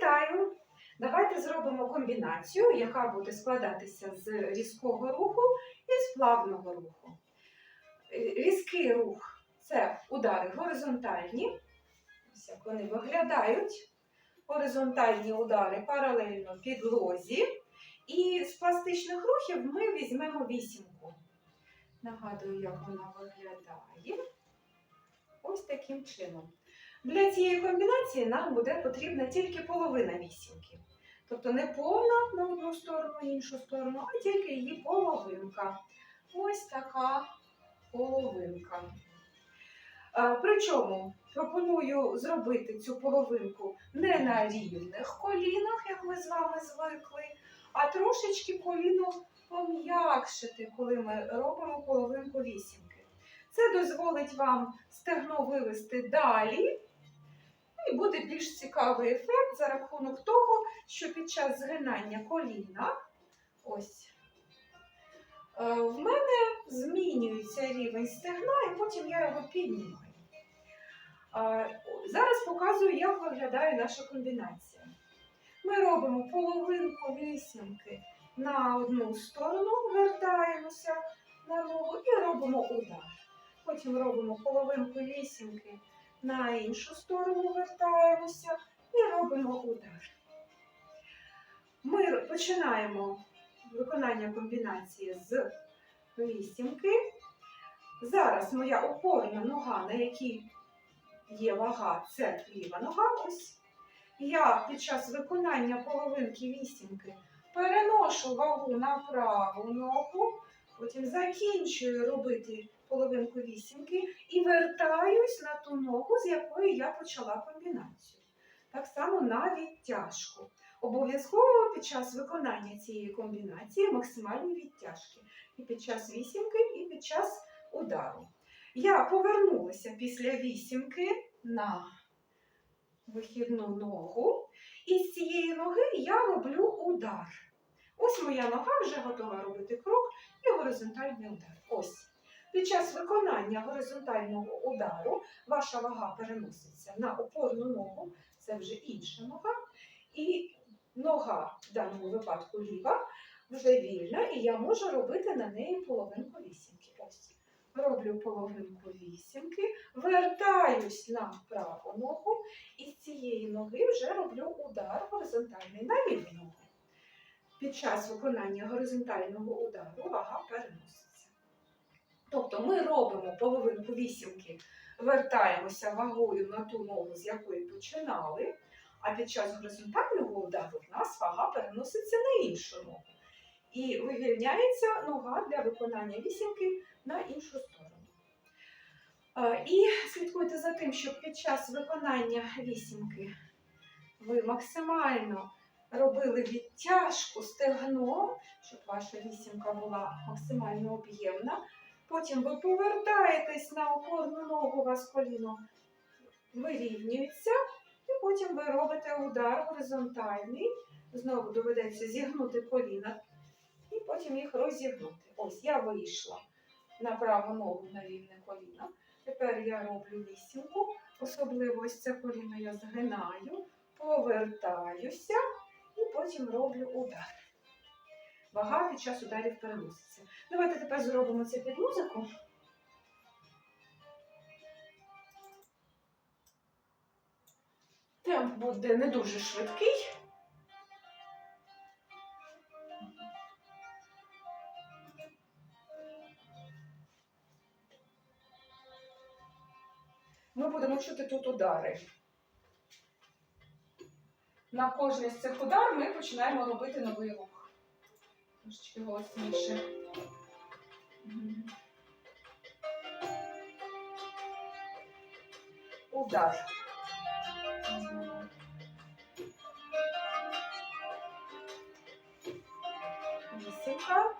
Вітаю! Давайте зробимо комбінацію, яка буде складатися з різкого руху і з плавного руху. Різкий рух це удари горизонтальні, ось як вони виглядають. Горизонтальні удари паралельно підлозі. І з пластичних рухів ми візьмемо вісімку. Нагадую, як вона виглядає. Ось таким чином. Для цієї комбінації нам буде потрібна тільки половина вісімки. Тобто не повна на одну сторону, іншу сторону, а тільки її половинка. Ось така половинка. Е, Причому пропоную зробити цю половинку не на рівних колінах, як ми з вами звикли, а трошечки коліно пом'якшити, коли ми робимо половинку вісімки. Це дозволить вам стегно вивести далі, і буде більш цікавий ефект за рахунок того, що під час згинання коліна, ось, е, в мене змінюється рівень стегна, і потім я його піднімаю. Зараз показую, як виглядає наша комбінація. Ми робимо половинку вісімки на одну сторону, вертаємося на ногу і робимо удар. Потім робимо половинку вісімки на іншу сторону, вертаємося і робимо удар. Ми починаємо виконання комбінації з вісімки. Зараз моя опорна нога, на якій є вага, це ліва нога. Ось. Я під час виконання половинки вісімки переношу вагу на праву ногу, потім закінчую робити половинку вісімки і вертаюсь на ту ногу, з якої я почала комбінацію. Так само на відтяжку. Обов'язково під час виконання цієї комбінації максимальні відтяжки. І під час вісімки, і під час удару. Я повернулася після вісімки на вихідну ногу, і з цієї ноги я роблю удар. Ось моя нога вже готова робити крок і горизонтальний удар. Ось. Під час виконання горизонтального удару ваша вага переноситься на опорну ногу, це вже інша нога. І нога, в даному випадку ліва, вже вільна, і я можу робити на неї половинку вісімки. Ось. Роблю половинку вісімки, вертаюсь на праву ногу, і з цієї ноги вже роблю удар горизонтальний на ліву ногу. Під час виконання горизонтального удару вага переноситься. Тобто ми робимо половинку вісімки, вертаємося вагою на ту ногу, з якої починали, а під час горизонтального удару в нас вага переноситься на іншу ногу. І вивільняється нога для виконання вісімки на іншу сторону. Е, І слідкуйте за тим, щоб під час виконання вісімки ви максимально робили відтяжку стегном, щоб ваша вісімка була максимально об'ємна. Потім ви повертаєтесь на опорну ногу, у вас коліно вирівнюється, і потім ви робите удар горизонтальний. Знову доведеться зігнути коліна і потім їх розігнути. Ось я вийшла на праву ногу на рівне коліно. Тепер я роблю вісімку, особливо ось це коліно я згинаю, повертаюся і потім роблю удар. Вага час ударів переноситься. Давайте тепер зробимо це під музику. Темп буде не дуже швидкий. Ми будемо чути тут удари. На кожний з цих удар ми починаємо робити новий рух. Трошечки голосніше. Мгм. Удар. Мгм. Вісімка.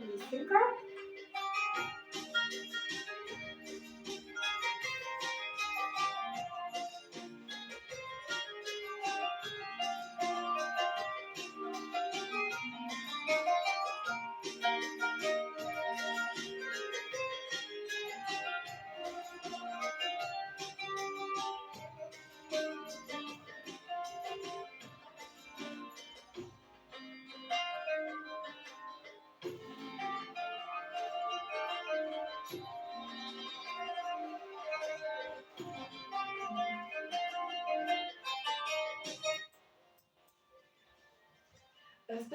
Вісімка.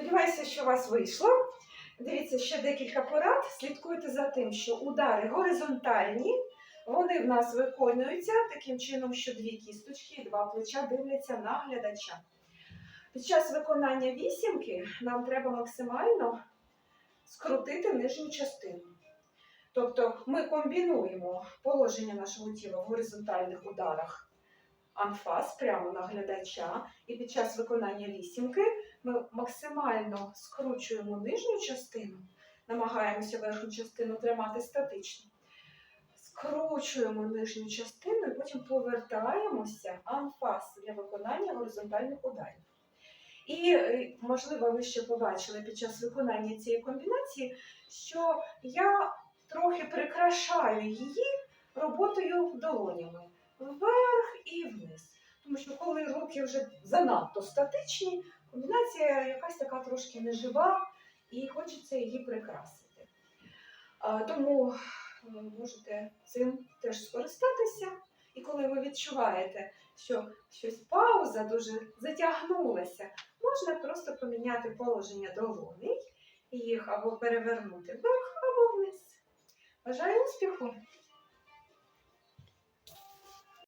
Сподіваюся, що у вас вийшло. Дивіться ще декілька порад. Слідкуйте за тим, що удари горизонтальні. Вони в нас виконуються таким чином, що дві кісточки і два плеча дивляться на глядача. Під час виконання вісімки нам треба максимально скрутити нижню частину. Тобто ми комбінуємо положення нашого тіла в горизонтальних ударах анфас прямо на глядача, і під час виконання вісімки ми максимально скручуємо нижню частину, намагаємося верхню частину тримати статично. Скручуємо нижню частину і потім повертаємося анфас для виконання горизонтальних ударів. І, е, можливо, ви ще побачили під час виконання цієї комбінації, що я трохи прикрашаю її роботою долонями вверх і вниз. Тому що коли руки вже занадто статичні, комбінація якась така трошки нежива і хочеться її прикрасити. Тому е, можете цим теж скористатися. І коли ви відчуваєте, що щось пауза дуже затягнулася, можна просто поміняти положення долоней і їх або перевернути вверх, або вниз. Бажаю успіху!